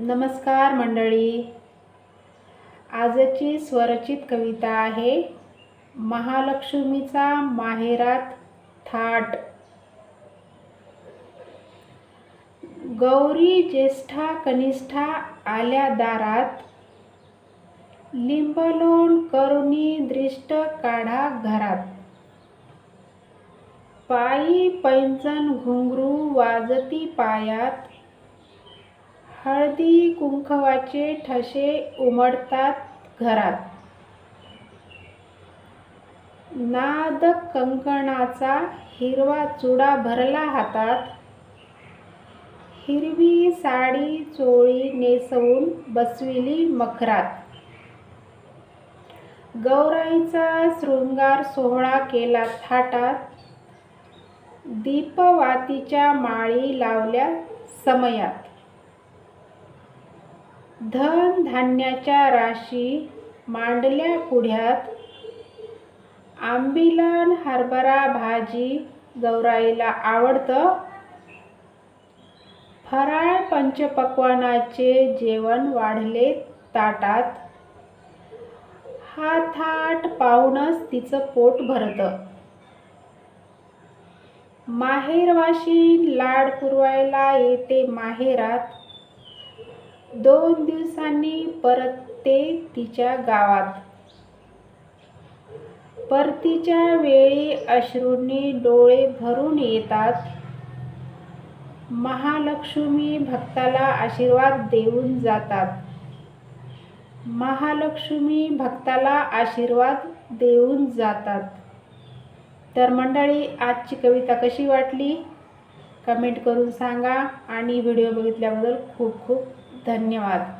नमस्कार मंडळी. आजची स्वरचित कविता आहे महालक्ष्मीचा माहेरात थाट. गौरी ज्येष्ठा कनिष्ठा आल्या दारात लिंबलोण करुणी दृष्ट काढा घरात. पायी पैंजण घुंगरू वाजती पायात हळदी कुंकवाचे ठसे उमडतात घरात. नाद कंकणाचा हिरवा चुडा भरला हातात. हिरवी साडी चोळी नेसवून बसविली मखरात. गौराईचा शृंगार सोहळा केला थाटात. दीपवातीच्या माळी लावल्या समयात. धन धान्याच्या राशी मांडल्या पुढ्यात आंबिलन हरभरा भाजी गौराईला आवडतं. फराळ पंचपक्वानाचे जेवण वाढले ताटात. हा थाट पाहूनच तिचं पोट भरतं. माहेरवाशी लाड पुरवायला येते माहेरात. दोन दिवसांनी परत ते तिच्या गावात. परतीच्या वेळी अश्रूंनी डोळे भरून येतात. महालक्ष्मी भक्ताला आशीर्वाद देऊन जातात. महालक्ष्मी भक्ताला आशीर्वाद देऊन जातात. तर मंडळी आजची कविता कशी वाटली? कमेंट करून सांगा आणि व्हिडिओ बघितल्याबद्दल खूप खूप धन्यवाद.